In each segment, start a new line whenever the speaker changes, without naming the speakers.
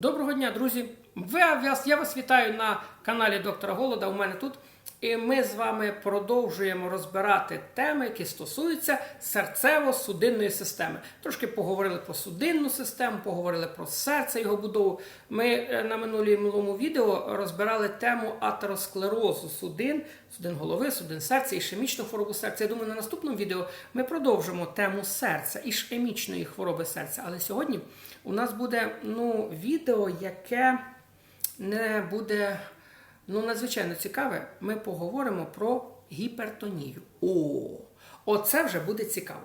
Доброго дня, друзі! Я вас вітаю на каналі Доктора Голода. У мене тут. І ми з вами продовжуємо розбирати теми, які стосуються серцево-судинної системи. Трошки поговорили про судинну систему, поговорили про серце, його будову. Ми е, на минулому відео розбирали тему атеросклерозу судин, судин голови, судин серця, ішемічну хворобу серця. Я думаю, на наступному відео ми продовжимо тему серця, ішемічної хвороби серця. Але сьогодні у нас буде ну, відео, яке не буде ну, надзвичайно цікаве. Ми поговоримо про гіпертонію. О, оце вже буде цікаво.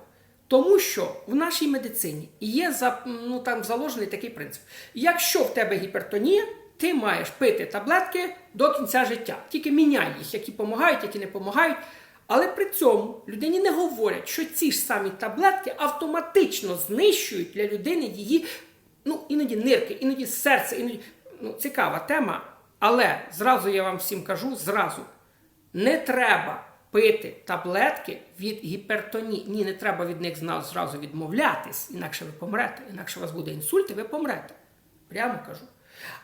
Тому що в нашій медицині є ну, там заложений такий принцип. Якщо в тебе гіпертонія, ти маєш пити таблетки до кінця життя. Тільки міняй їх, які допомагають, які не допомагають. Але при цьому людині не говорять, що ці ж самі таблетки автоматично знищують для людини її ну, іноді нирки, іноді серце, іноді ну, цікава тема. Але зразу я вам всім кажу, зразу не треба пити таблетки від гіпертонії. Ні, не треба від них зразу відмовлятись, інакше ви помрете, інакше у вас буде інсульт, і ви помрете. Прямо кажу.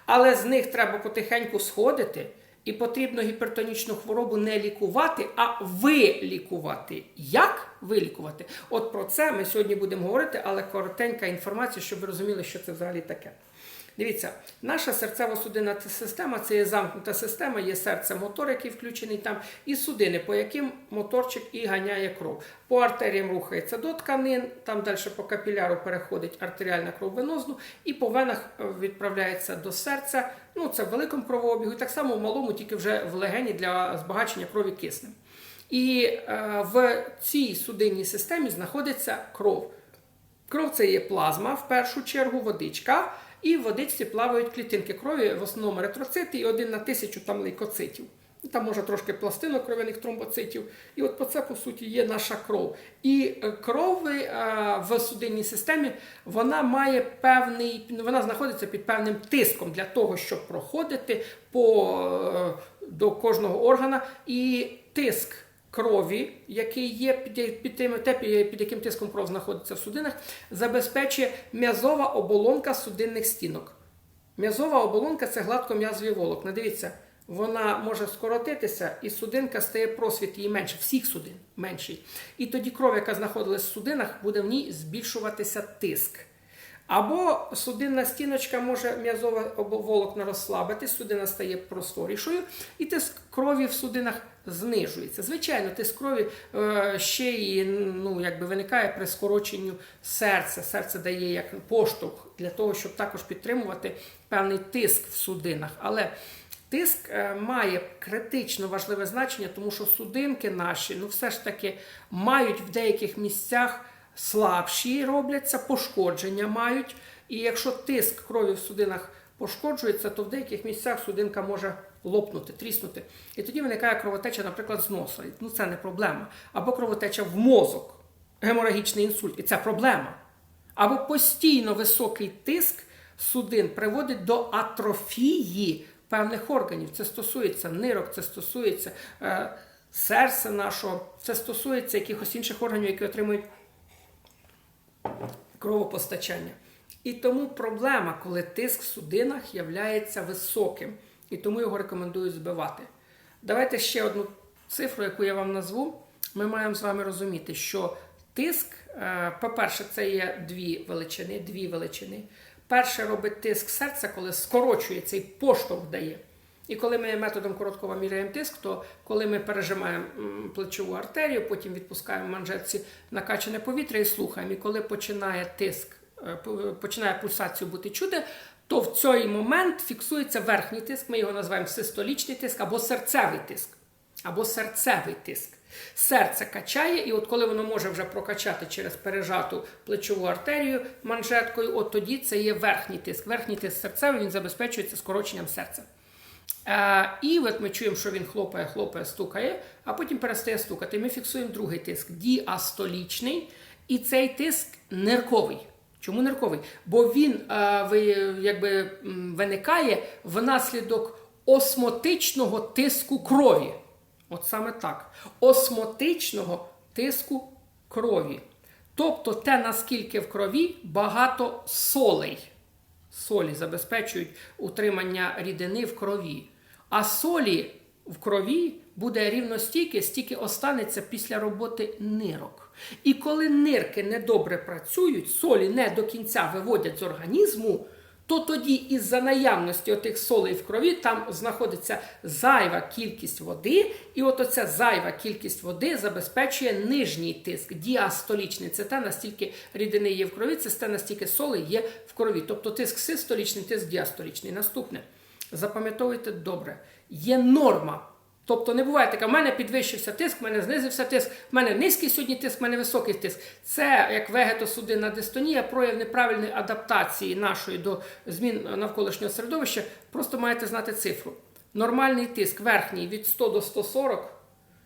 Але з них треба потихеньку сходити, і потрібно гіпертонічну хворобу не лікувати, а вилікувати. Як вилікувати? От про це ми сьогодні будемо говорити, але коротенька інформація, щоб ви розуміли, що це взагалі таке. Дивіться, наша серцево-судинна система це є замкнута система, є серце мотор, який включений там, і судини, по яким моторчик і ганяє кров. По артеріям рухається до тканин, там далі по капіляру переходить артеріальна кров венозну, і по венах е, відправляється до серця. Ну, це в великому кровообігу, і так само в малому, тільки вже в легені для збагачення крові киснем. І е, в цій судинній системі знаходиться кров. Кров це є плазма, в першу чергу водичка, і в водичці плавають клітинки крові, в основному еритроцити, і один на тисячу там лейкоцитів. Там може трошки пластинок кров'яних тромбоцитів. І от по це, по суті, є наша кров. І е, кров е, в судинній системі вона має певний, вона знаходиться під певним тиском для того, щоб проходити по, е, до кожного органа. І тиск крові, який є під, під, тим, те, під яким тиском кров знаходиться в судинах, забезпечує м'язова оболонка судинних стінок. М'язова оболонка це гладком'язові волокна. Дивіться, вона може скоротитися, і судинка стає просвіт її менше, всіх судин менший. І тоді кров, яка знаходилась в судинах, буде в ній збільшуватися тиск. Або судинна стіночка може м'язова обоволокна розслабитись, судина стає просторішою, і тиск крові в судинах знижується. Звичайно, тиск крові е, ще і ну, виникає при скороченню серця. Серце дає як поштовх для того, щоб також підтримувати певний тиск в судинах. Але Тиск е, має критично важливе значення, тому що судинки наші ну все ж таки мають в деяких місцях слабші робляться, пошкодження мають. І якщо тиск крові в судинах пошкоджується, то в деяких місцях судинка може лопнути, тріснути. І тоді виникає кровотеча, наприклад, з носа. Ну це не проблема. Або кровотеча в мозок, геморагічний інсульт, і це проблема. Або постійно високий тиск судин приводить до атрофії певних органів. Це стосується нирок, це стосується е, серця нашого, це стосується якихось інших органів, які отримують кровопостачання. І тому проблема, коли тиск в судинах являється високим, і тому його рекомендують збивати. Давайте ще одну цифру, яку я вам назву. Ми маємо з вами розуміти, що тиск, е, по-перше, це є дві величини, дві величини. Перше робить тиск серця, коли скорочує цей поштовх дає. І коли ми методом короткого міряємо тиск, то коли ми пережимаємо плечову артерію, потім відпускаємо манжетці накачане повітря і слухаємо. І коли починає тиск, е, починає пульсацію бути чути, то в цей момент фіксується верхній тиск. Ми його називаємо систолічний тиск або серцевий тиск, або серцевий тиск. Серце качає, і от коли воно може вже прокачати через пережату плечову артерію манжеткою, от тоді це є верхній тиск. Верхній тиск серцевий він забезпечується скороченням серця. Е, і от ми чуємо, що він хлопає, хлопає, стукає, а потім перестає стукати. Ми фіксуємо другий тиск діастолічний, і цей тиск нирковий. Чому нирковий? Бо він е, якби, виникає внаслідок осмотичного тиску крові. От саме так. Осмотичного тиску крові. Тобто те, наскільки в крові багато солей. солі забезпечують утримання рідини в крові. А солі в крові буде рівно стільки, стільки останеться після роботи нирок. І коли нирки недобре працюють, солі не до кінця виводять з організму, то тоді із-за наявності отих солей в крові там знаходиться зайва кількість води, і от оця зайва кількість води забезпечує нижній тиск, діастолічний. Це те, настільки рідини є в крові, це те, настільки солей є в крові. Тобто тиск систолічний, тиск діастолічний. Наступне. Запам'ятовуйте добре, є норма. Тобто не буває таке, в мене підвищився тиск, в мене знизився тиск, в мене низький сьогодні тиск, в мене високий тиск. Це як вегетосудинна дистонія, прояв неправильної адаптації нашої до змін навколишнього середовища. Просто маєте знати цифру. Нормальний тиск верхній від 100 до 140,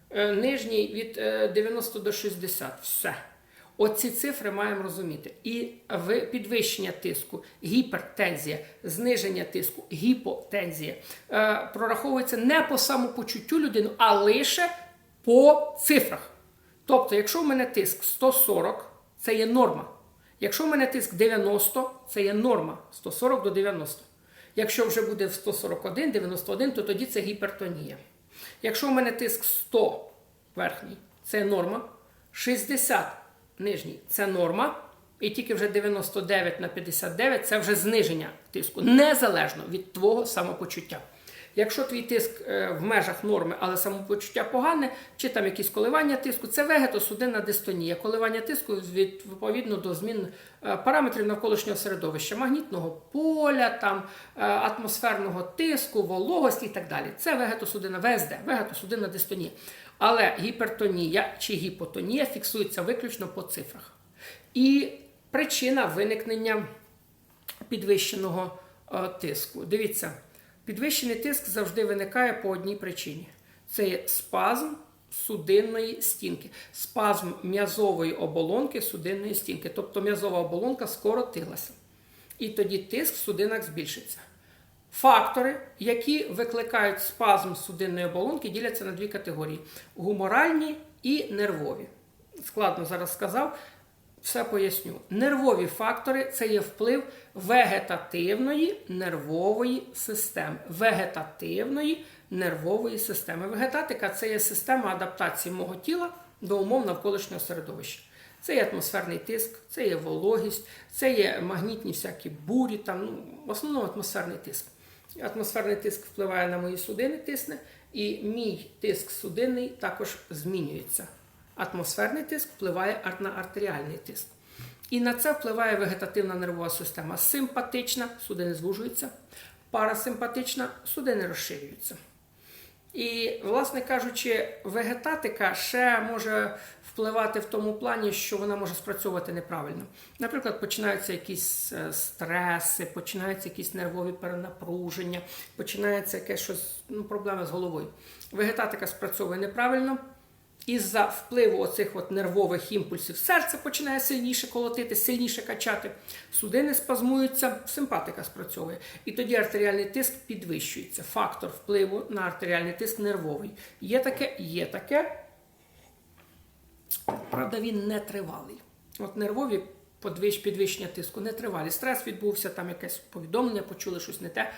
е, нижній від е, 90 до 60. Все. Оці цифри маємо розуміти. І підвищення тиску, гіпертензія, зниження тиску, гіпотензія е, прораховується не по самопочуттю людини, а лише по цифрах. Тобто, якщо в мене тиск 140, це є норма. Якщо в мене тиск 90, це є норма 140 до 90. Якщо вже буде в 141, 91, то тоді це гіпертонія. Якщо в мене тиск 100 верхній, це норма. 60 нижній це норма. І тільки вже 99 на 59 це вже зниження тиску, незалежно від твого самопочуття. Якщо твій тиск е, в межах норми, але самопочуття погане, чи там якісь коливання тиску, це вегетосудинна дистонія. Коливання тиску відповідно до змін е, параметрів навколишнього середовища, магнітного поля, там, е, атмосферного тиску, вологості і так далі. Це вегетосудинна ВСД, вегетосудинна дистонія. Але гіпертонія чи гіпотонія фіксується виключно по цифрах. І причина виникнення підвищеного е, тиску. Дивіться, підвищений тиск завжди виникає по одній причині: це є спазм судинної стінки, спазм м'язової оболонки судинної стінки. Тобто м'язова оболонка скоротилася. І тоді тиск в судинах збільшиться. Фактори, які викликають спазм судинної оболонки, діляться на дві категорії: гуморальні і нервові. Складно зараз сказав, все поясню. Нервові фактори це є вплив вегетативної нервової системи. Вегетативної нервової системи. Вегетатика це є система адаптації мого тіла до умов навколишнього середовища. Це є атмосферний тиск, це є вологість, це є магнітні всякі бурі, там, ну, в основному атмосферний тиск. Атмосферний тиск впливає на мої судини, тисне, і мій тиск судинний також змінюється. Атмосферний тиск впливає на артеріальний тиск. І на це впливає вегетативна нервова система. Симпатична, судини звужуються, парасимпатична, судини розширюються. І, власне кажучи, вегетатика ще може впливати в тому плані, що вона може спрацьовувати неправильно. Наприклад, починаються якісь е, стреси, починаються якісь нервові перенапруження, починається якесь щось, ну, проблеми з головою. Вегетатика спрацьовує неправильно. Із-за впливу оцих от нервових імпульсів серце починає сильніше колотити, сильніше качати, судини спазмуються, симпатика спрацьовує. І тоді артеріальний тиск підвищується. Фактор впливу на артеріальний тиск нервовий. Є таке, є таке. Правда, він не тривалий. От нервові підвищення тиску не тривалі. Стрес відбувся, там якесь повідомлення, почули щось не те,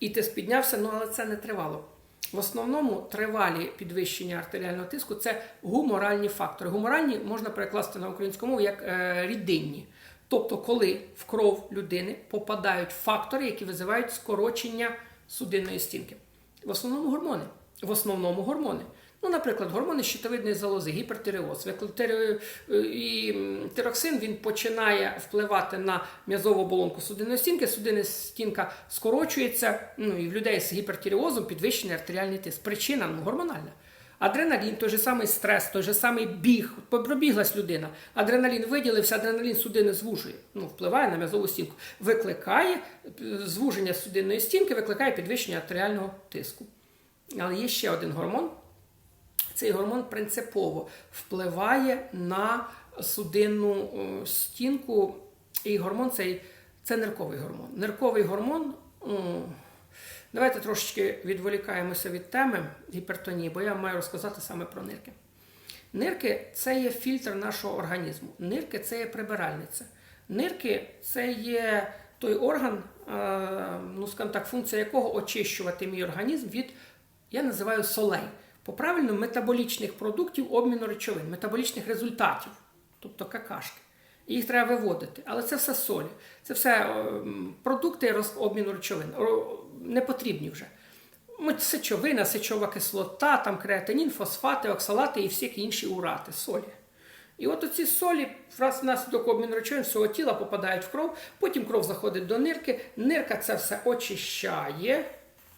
і тиск піднявся, ну але це не тривало. В основному тривалі підвищення артеріального тиску це гуморальні фактори. Гуморальні можна перекласти на українську мову як е, рідинні. Тобто, коли в кров людини попадають фактори, які визивають скорочення судинної стінки. В основному гормони. В основному гормони. Ну, наприклад, гормони щитовидної залози, гіпертиреоз. І тироксин він починає впливати на м'язову оболонку судинної стінки. Судинна стінка скорочується. Ну і в людей з гіпертиреозом підвищений артеріальний тиск. Причина ну, гормональна. Адреналін, той же самий стрес, той же самий біг. Пробіглась людина. Адреналін виділився, адреналін судини звужує. Ну, впливає на м'язову стінку. Викликає звуження судинної стінки, викликає підвищення артеріального тиску. Але є ще один гормон. Цей гормон принципово впливає на судинну стінку. І гормон цей це нирковий гормон. Нирковий гормон. Давайте трошечки відволікаємося від теми гіпертонії, бо я маю розказати саме про нирки. Нирки це є фільтр нашого організму. Нирки це є прибиральниця. Нирки це є той орган, е, ну скажімо так, функція якого очищувати мій організм від, я називаю солей. По правильно метаболічних продуктів обміну речовин, метаболічних результатів, тобто какашки. Їх треба виводити. Але це все солі. Це все е, продукти обміну речовин. Не потрібні вже. М, Сечовина, сечова кислота, там креатинін, фосфати, оксалати і всі інші урати, солі. І от оці солі раз внаслідок обміну речовин всього тіла попадають в кров, потім кров заходить до нирки, нирка це все очищає,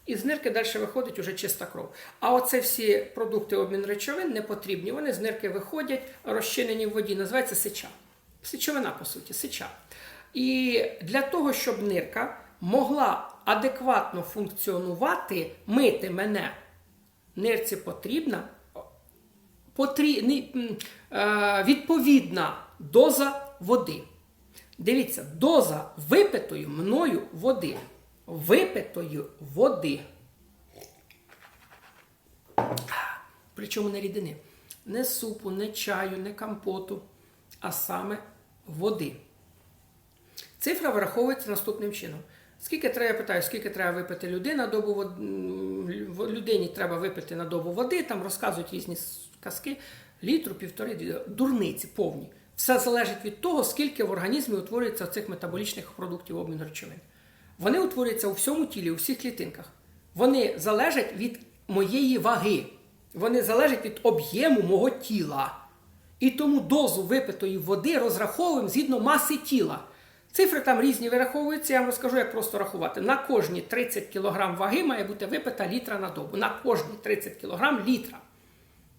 і з нирки далі виходить уже чиста кров. А оце всі продукти обміну речовин не потрібні. Вони з нирки виходять, розчинені в воді, називається сеча. Сечовина, по суті, сеча. І для того, щоб нирка могла адекватно функціонувати, мити мене, нирці потрібна е, відповідна доза води. Дивіться, доза випитої мною води. Випитої води. Причому не рідини. Не супу, не чаю, не компоту, а саме води. Цифра враховується наступним чином. Скільки треба, я питаю, скільки треба випити людина добу вод... людині треба випити на добу води, там розказують різні казки, літру, півтори, дурниці повні. Все залежить від того, скільки в організмі утворюється цих метаболічних продуктів обміну речовин. Вони утворюються у всьому тілі, у всіх клітинках. Вони залежать від моєї ваги. Вони залежать від об'єму мого тіла. І тому дозу випитої води розраховуємо згідно маси тіла. Цифри там різні вираховуються, я вам розкажу, як просто рахувати. На кожні 30 кг ваги має бути випита літра на добу. На кожні 30 кг літра.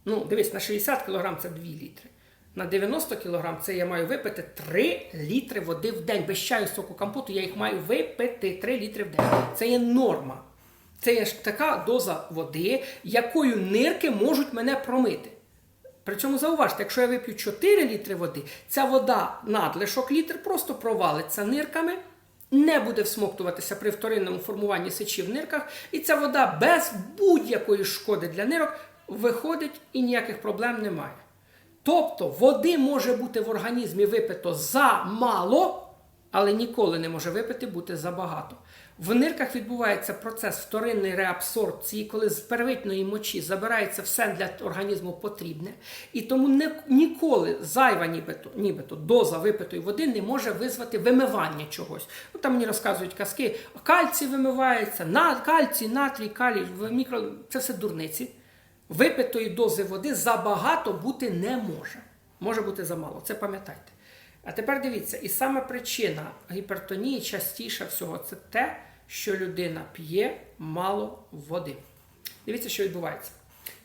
Ну, дивись, на 60 кг це 2 літри. На 90 кг це я маю випити 3 літри води в день. Без чаю соку компоту я їх маю випити 3 літри в день. Це є норма. Це є така доза води, якою нирки можуть мене промити. Причому зауважте, якщо я вип'ю 4 літри води, ця вода надлишок літр просто провалиться нирками, не буде всмоктуватися при вторинному формуванні сечі в нирках, і ця вода без будь-якої шкоди для нирок виходить і ніяких проблем немає. Тобто води може бути в організмі випито замало, але ніколи не може випити бути забагато. В нирках відбувається процес вторинної реабсорбції, коли з первитної мочі забирається все для організму потрібне, і тому не, ніколи зайва нібито, нібито доза випитої води не може визвати вимивання чогось. Ну, там мені розказують казки, кальцій вимивається, на, кальцій, натрій, калій, мікро... це все дурниці. Випитої дози води забагато бути не може. Може бути замало, це пам'ятайте. А тепер дивіться, і саме причина гіпертонії частіше всього це те, що людина п'є мало води. Дивіться, що відбувається.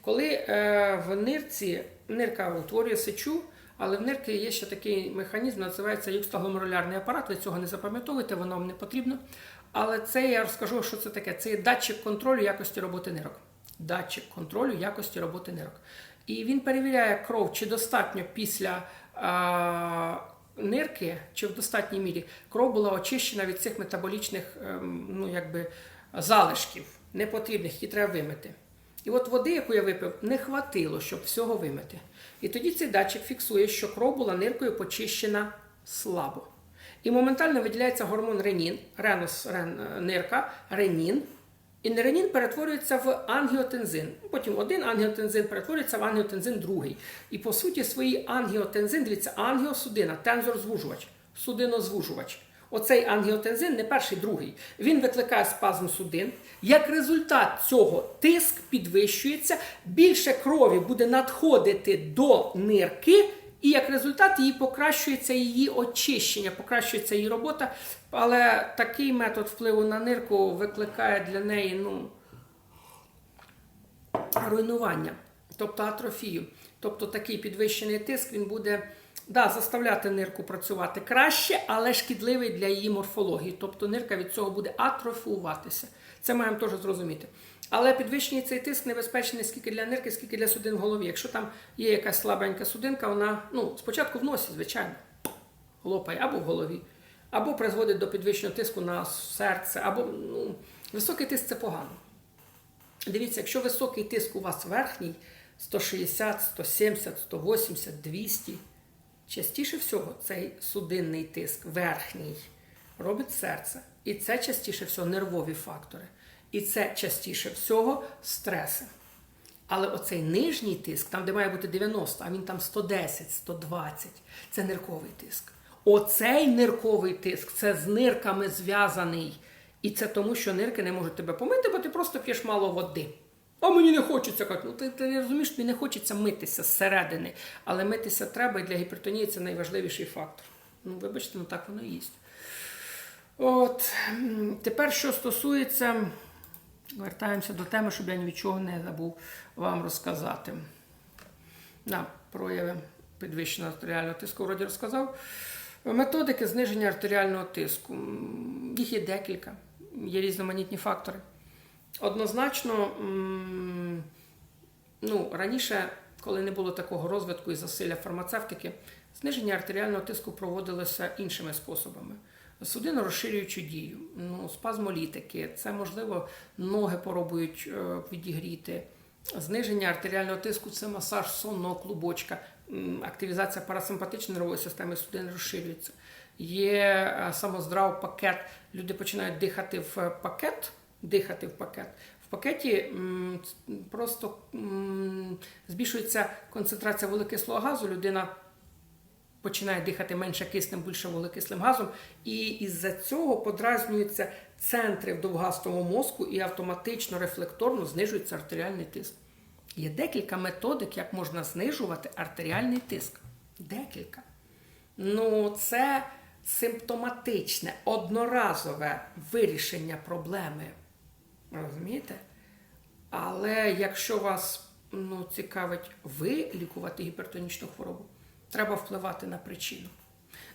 Коли е, в нирці нирка утворює сечу, але в нирки є ще такий механізм, називається юкстагломерулярний апарат. Ви цього не запам'ятовуєте, воно вам не потрібно. Але це я розкажу, що це таке. Це датчик контролю якості роботи нирок. Датчик контролю якості роботи нирок. І він перевіряє кров, чи достатньо після а, нирки, чи в достатній мірі кров була очищена від цих метаболічних ем, ну, якби, залишків, непотрібних, які треба вимити. І от води, яку я випив, не хватило, щоб всього вимити. І тоді цей датчик фіксує, що кров була ниркою почищена слабо. І моментально виділяється гормон ренін, ренус, рен, е, нирка, ренін. І неренін перетворюється в ангіотензин. Потім один ангіотензин перетворюється в ангіотензин другий. І по суті, свої ангіотензин, дивіться, ангіосудина, тензор-звужувач, судинозвужувач. Оцей ангіотензин не перший, другий. Він викликає спазм судин. Як результат цього тиск підвищується, більше крові буде надходити до нирки, і як результат її покращується її очищення, покращується її робота. Але такий метод впливу на нирку викликає для неї ну, руйнування, тобто атрофію. Тобто такий підвищений тиск він буде да, заставляти нирку працювати краще, але шкідливий для її морфології. Тобто нирка від цього буде атрофуватися. Це маємо теж зрозуміти. Але підвищений цей тиск небезпечний не скільки для нирки, скільки для судин в голові. Якщо там є якась слабенька судинка, вона ну, спочатку в носі, звичайно, лопає або в голові, або призводить до підвищеного тиску на серце, або ну, високий тиск це погано. Дивіться, якщо високий тиск у вас верхній 160, 170, 180, 200, частіше всього цей судинний тиск верхній робить серце. І це частіше всього нервові фактори. І це частіше всього стреси. Але оцей нижній тиск, там, де має бути 90, а він там 110, 120, це нирковий тиск. Оцей нирковий тиск це з нирками зв'язаний. І це тому, що нирки не можуть тебе помити, бо ти просто п'єш мало води. А мені не хочеться. Кажуть, Ну ти, ти розумієш, тобі не хочеться митися зсередини. Але митися треба, і для гіпертонії це найважливіший фактор. Ну, вибачте, ну так воно і є. От тепер, що стосується, вертаємося до теми, щоб я нічого не забув вам розказати. На прояви підвищеного артеріального тиску вроді розказав. Методики зниження артеріального тиску. Їх є декілька, є різноманітні фактори. Однозначно, ну, раніше, коли не було такого розвитку і засилля фармацевтики, зниження артеріального тиску проводилося іншими способами. Судинно розширюючу дію, ну, спазмолітики, це можливо ноги поробують е, відігріти. Зниження артеріального тиску це масаж сонного клубочка, активізація парасимпатичної нервової системи судин розширюється. Є е, самоздрав пакет. Люди починають дихати в пакет, дихати в пакет. В пакеті просто збільшується концентрація вуглекислого газу. Людина починає дихати менше киснем, більше вуглекислим газом, і із-за цього подразнюються центри в довгастому мозку і автоматично рефлекторно знижується артеріальний тиск. Є декілька методик, як можна знижувати артеріальний тиск. Декілька. Ну, це симптоматичне, одноразове вирішення проблеми. Розумієте? Але якщо вас ну, цікавить ви лікувати гіпертонічну хворобу, треба впливати на причину.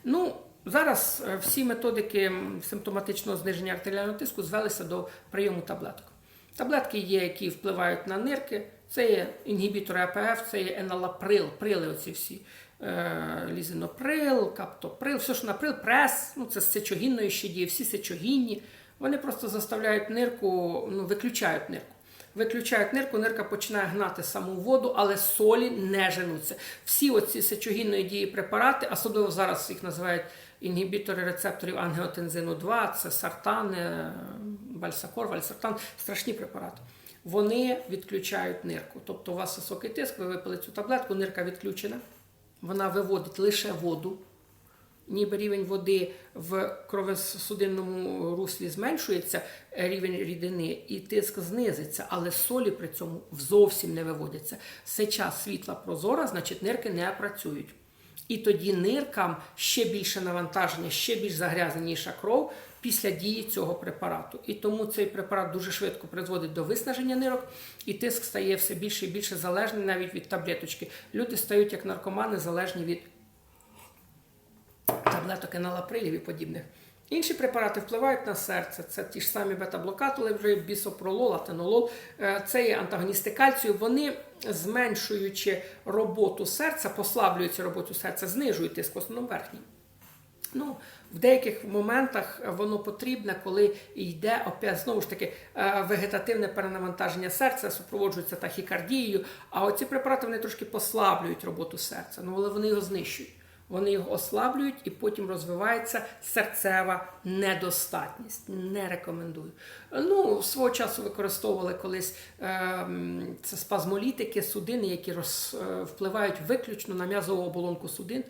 Ну, зараз е, всі методики симптоматичного зниження артеріального тиску звелися до прийому таблеток. Таблетки є, які впливають на нирки. Це є інгібітори АПФ, це є еналаприл, прили оці всі. Е, лізиноприл, каптоприл, все що наприл, прес, ну це з сечогінної ще всі сечогінні. Вони просто заставляють нирку, ну, виключають нирку. Виключають нирку, нирка починає гнати саму воду, але солі не женуться. Всі оці сечогінної дії препарати, особливо зараз їх називають інгібітори рецепторів ангіотензину 2, це сартан, е, бальсакор, вальсартан, страшні препарати. Вони відключають нирку. Тобто у вас високий тиск, ви випили цю таблетку, нирка відключена, вона виводить лише воду, ніби рівень води в кровосудинному руслі зменшується, е, рівень рідини, і тиск знизиться, але солі при цьому зовсім не виводяться. Сеча світла прозора, значить нирки не працюють. І тоді ниркам ще більше навантаження, ще більш загрязненіша кров після дії цього препарату. І тому цей препарат дуже швидко призводить до виснаження нирок, і тиск стає все більше і більше залежний навіть від таблеточки. Люди стають як наркомани залежні від таблеток еналаприлів і подібних. Інші препарати впливають на серце. Це ті ж самі бета-блокатори, вже бісопролол, атенолол. Е, Це є антагоністи кальцію. Вони, зменшуючи роботу серця, послаблюються роботу серця, знижують тиск основному верхній. Ну, в деяких моментах воно потрібне, коли йде опять знову ж таки е, вегетативне перенавантаження серця, супроводжується тахікардією. А оці препарати вони трошки послаблюють роботу серця, ну але вони його знищують. Вони його ослаблюють і потім розвивається серцева недостатність. Не рекомендую. Ну, свого часу використовували колись е, це спазмолітики, судини, які роз, е, впливають виключно на м'язову оболонку судин.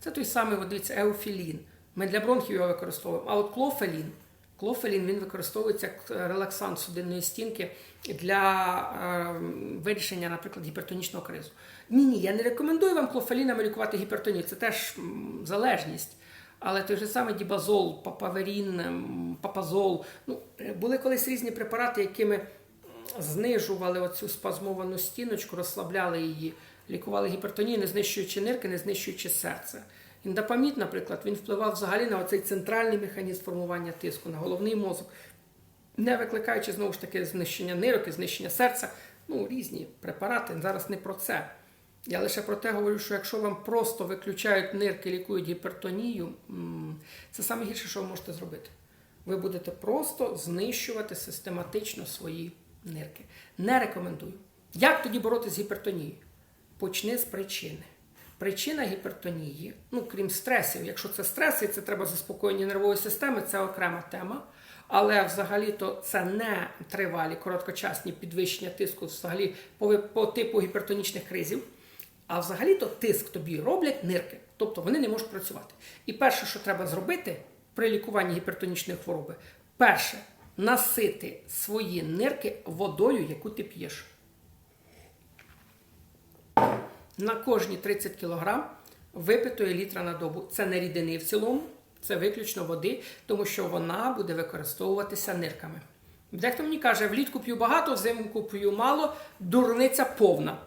Це той самий, от дивіться, еофілін. Ми для бронхів його використовуємо. А от клофелін, клофелін він використовується як е, релаксант судинної стінки для е, вирішення, наприклад, гіпертонічного кризу. Ні, ні, я не рекомендую вам клофелінами лікувати гіпертонію. Це теж залежність. Але той же самий дібазол, папаверін, ем, папазол. Ну, е, були колись різні препарати, якими знижували оцю спазмовану стіночку, розслабляли її, лікували гіпертонію, не знищуючи нирки, не знищуючи серце. Індапамід, наприклад, він впливав взагалі на оцей центральний механізм формування тиску, на головний мозок, не викликаючи знову ж таки знищення нирок і знищення серця. Ну, різні препарати. Зараз не про це. Я лише про те говорю, що якщо вам просто виключають нирки, лікують гіпертонію, це саме гірше, що ви можете зробити. Ви будете просто знищувати систематично свої нирки. Не рекомендую. Як тоді боротися з гіпертонією? Почни з причини. Причина гіпертонії, ну крім стресів, якщо це стреси, це треба заспокоєння нервової системи, це окрема тема. Але взагалі-то це не тривалі короткочасні підвищення тиску, взагалі по, по типу гіпертонічних кризів. А взагалі-то тиск тобі роблять нирки, тобто вони не можуть працювати. І перше, що треба зробити при лікуванні гіпертонічної хвороби, перше насити свої нирки водою, яку ти п'єш. На кожні 30 кг випитої літра на добу. Це не рідини в цілому, це виключно води, тому що вона буде використовуватися нирками. Дехто мені каже, влітку п'ю багато, взимку п'ю мало, дурниця повна.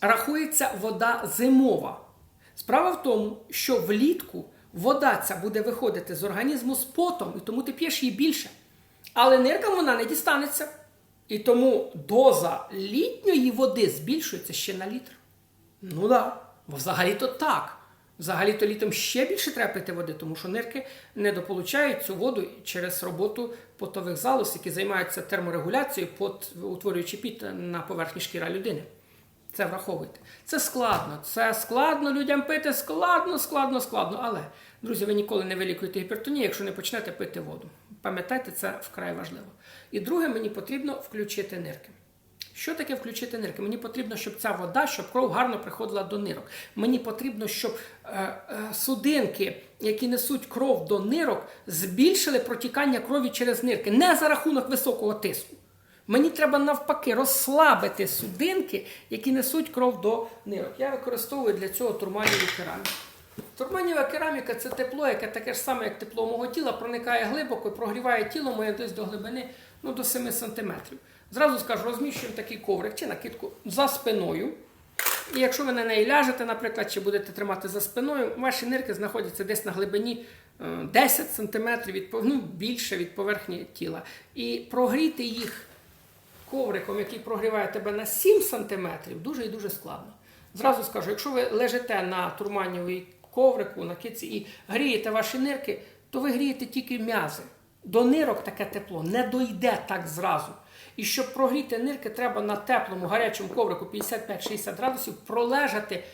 Рахується вода зимова. Справа в тому, що влітку вода ця буде виходити з організму з потом, і тому ти п'єш її більше. Але ниркам вона не дістанеться. І тому доза літньої води збільшується ще на літр. Ну да, бо взагалі-то так. Взагалі-то літом ще більше треба пити води, тому що нирки недополучають цю воду через роботу потових залоз, які займаються терморегуляцією, утворюючи піт на поверхні шкіра людини. Це враховуйте. Це складно. Це складно людям пити, складно, складно, складно. Але, друзі, ви ніколи не вилікуєте гіпертонію, якщо не почнете пити воду. Пам'ятайте, це вкрай важливо. І друге, мені потрібно включити нирки. Що таке включити нирки? Мені потрібно, щоб ця вода, щоб кров гарно приходила до нирок. Мені потрібно, щоб е, е, судинки, які несуть кров до нирок, збільшили протікання крові через нирки, не за рахунок високого тиску. Мені треба навпаки розслабити судинки, які несуть кров до нирок. Я використовую для цього турманіву кераміку. Турманієва кераміка це тепло, яке таке ж саме, як тепло мого тіла, проникає глибоко і прогріває тіло моє десь до глибини ну, до 7 см. Зразу скажу, розміщуємо такий коврик чи накидку за спиною. І якщо ви на неї ляжете, наприклад, чи будете тримати за спиною, ваші нирки знаходяться десь на глибині е, 10 см від, ну, більше від поверхні тіла. І прогріти їх ковриком, який прогріває тебе на 7 см, дуже і дуже складно. Зразу скажу, якщо ви лежите на турманівій коврику, на киці і грієте ваші нирки, то ви грієте тільки м'язи. До нирок таке тепло не дойде так зразу. І щоб прогріти нирки, треба на теплому гарячому коврику 55-60 градусів пролежати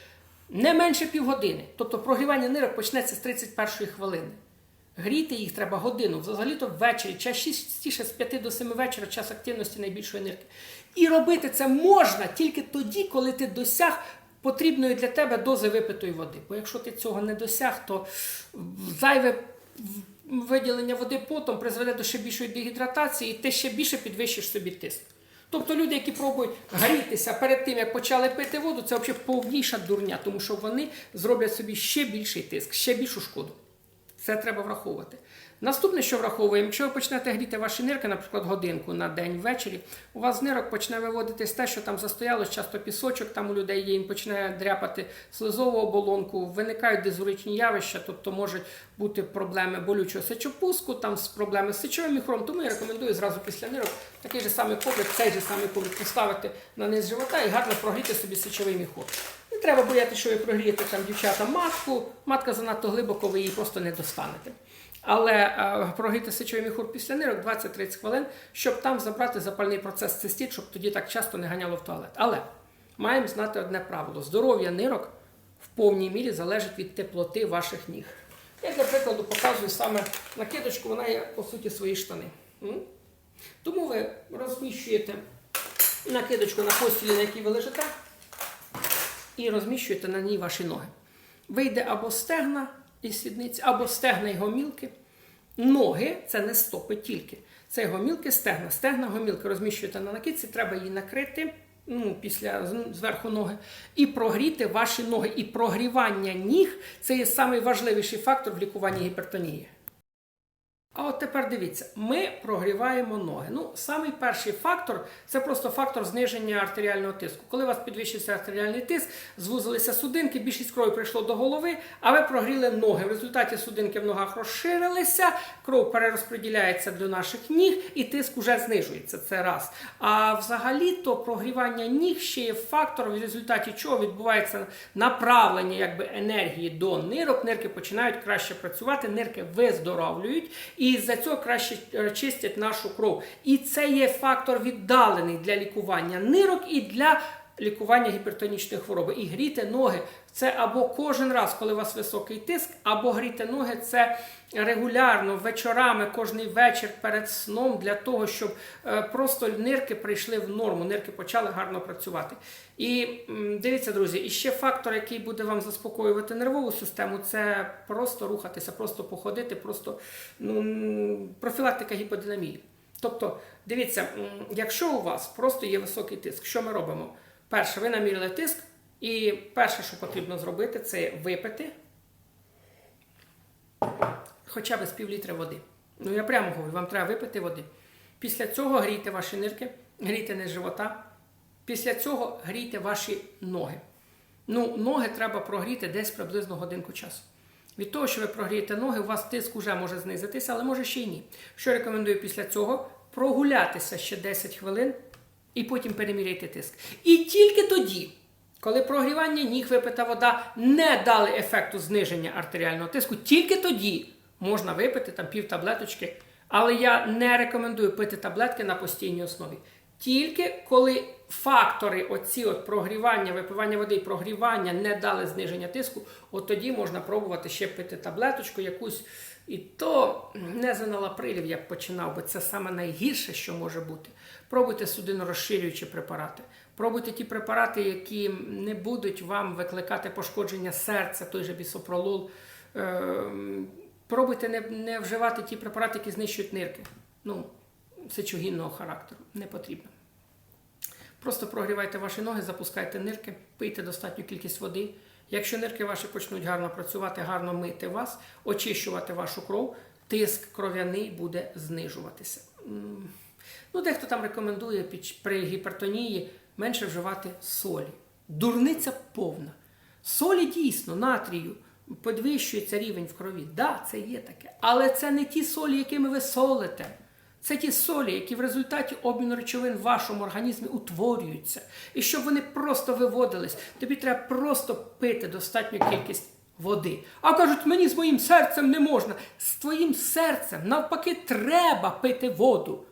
не менше півгодини. Тобто прогрівання нирок почнеться з 31 хвилини. Гріти їх треба годину, взагалі-то ввечері, частіше з 5 до 7 вечора, час активності найбільшої нирки. І робити це можна тільки тоді, коли ти досяг потрібної для тебе дози випитої води. Бо якщо ти цього не досяг, то зайве виділення води потом призведе до ще більшої дегідратації, і ти ще більше підвищиш собі тиск. Тобто люди, які пробують грітися перед тим, як почали пити воду, це взагалі повніша дурня, тому що вони зроблять собі ще більший тиск, ще більшу шкоду. Це треба враховувати. Наступне, що враховуємо, якщо ви почнете гріти ваші нирки, наприклад, годинку на день ввечері, у вас з нирок почне виводитись те, що там застоялось, часто пісочок там у людей є, їм починає дряпати слизову оболонку, виникають дезуричні явища, тобто можуть бути проблеми болючого сечопуску, там проблеми з сечовим міхром. Тому я рекомендую зразу після нирок такий же самий коврик, цей же самий коврик поставити на низ живота і гарно прогріти собі сечовий міхор. Не треба боятися, що ви прогрієте там дівчата матку. Матка занадто глибоко, ви її просто не достанете. Але е, прогріти сечовий міхур після нирок 20-30 хвилин, щоб там забрати запальний процес цистит, щоб тоді так часто не ганяло в туалет. Але маємо знати одне правило: здоров'я нирок в повній мірі залежить від теплоти ваших ніг. Я для прикладу показую саме накидочку, вона є по суті свої штани. Тому ви розміщуєте накидочку на постілі, на якій ви лежите і розміщуєте на ній ваші ноги. Вийде або стегна і сідниці, або стегна і гомілки. Ноги це не стопи тільки. Це гомілки, стегна. Стегна, гомілки розміщуєте на накидці, треба її накрити ну, після зверху ноги, і прогріти ваші ноги. І прогрівання ніг це є найважливіший фактор в лікуванні гіпертонії. А от тепер дивіться, ми прогріваємо ноги. Ну, самий перший фактор це просто фактор зниження артеріального тиску. Коли у вас підвищився артеріальний тиск, звузилися судинки, більшість крові прийшло до голови, а ви прогріли ноги. В результаті судинки в ногах розширилися, кров перерозподіляється до наших ніг, і тиск уже знижується. Це раз. А взагалі-то прогрівання ніг ще є фактором, в результаті чого відбувається направлення якби, енергії до нирок. Нирки починають краще працювати, нирки виздоровлюють. І з-за цього краще е, чистять нашу кров. І це є фактор віддалений для лікування нирок і для лікування гіпертонічної хвороби. І гріти ноги це або кожен раз, коли у вас високий тиск, або гріти ноги це регулярно, вечорами, кожний вечір перед сном для того, щоб е, просто нирки прийшли в норму, нирки почали гарно працювати. І дивіться, друзі, і ще фактор, який буде вам заспокоювати нервову систему, це просто рухатися, просто походити, просто ну, профілактика гіподинамії. Тобто, дивіться, якщо у вас просто є високий тиск, що ми робимо? Перше, ви намірили тиск, і перше, що потрібно зробити, це випити хоча б з пів літра води. Ну я прямо говорю, вам треба випити води. Після цього грійте ваші нирки, грійте низ живота. Після цього грійте ваші ноги. Ну, ноги треба прогріти десь приблизно годинку часу. Від того, що ви прогрієте ноги, у вас тиск уже може знизитися, але може ще й ні. Що рекомендую після цього? Прогулятися ще 10 хвилин і потім переміряйте тиск. І тільки тоді, коли прогрівання ніг випита вода не дали ефекту зниження артеріального тиску, тільки тоді можна випити там пів таблеточки. Але я не рекомендую пити таблетки на постійній основі. Тільки коли фактори, оці от прогрівання, випивання води і прогрівання не дали зниження тиску, от тоді можна пробувати ще пити таблеточку якусь. І то не за налаприлів я починав, бо це саме найгірше, що може бути. Пробуйте судинно-розширюючі препарати. Пробуйте ті препарати, які не будуть вам викликати пошкодження серця, той же бісопролол. Ем, Пробуйте не, не вживати ті препарати, які знищують нирки. Ну, сечогінного характеру. Не потрібно. Просто прогрівайте ваші ноги, запускайте нирки, пийте достатню кількість води. Якщо нирки ваші почнуть гарно працювати, гарно мити вас, очищувати вашу кров, тиск кров'яний буде знижуватися. Ну, дехто там рекомендує при гіпертонії менше вживати солі. Дурниця повна. Солі дійсно, натрію, підвищується рівень в крові. Да, це є таке. Але це не ті солі, якими ви солите. Це ті солі, які в результаті обміну речовин в вашому організмі утворюються. І щоб вони просто виводились, тобі треба просто пити достатню кількість води. А кажуть, мені з моїм серцем не можна. З твоїм серцем навпаки треба пити воду.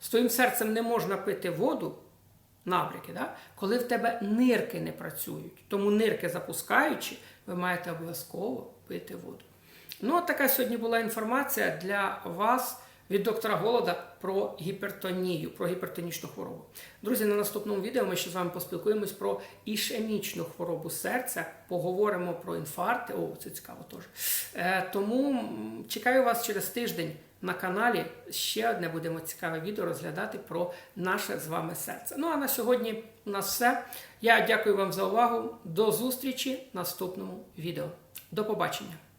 З твоїм серцем не можна пити воду, набряки, да? коли в тебе нирки не працюють. Тому нирки запускаючи, ви маєте обов'язково пити воду. Ну, от така сьогодні була інформація для вас від доктора Голода про гіпертонію, про гіпертонічну хворобу. Друзі, на наступному відео ми ще з вами поспілкуємось про ішемічну хворобу серця, поговоримо про інфаркти. О, це цікаво теж. Е, тому чекаю вас через тиждень на каналі. Ще одне будемо цікаве відео розглядати про наше з вами серце. Ну а на сьогодні у нас все. Я дякую вам за увагу. До зустрічі в наступному відео. До побачення!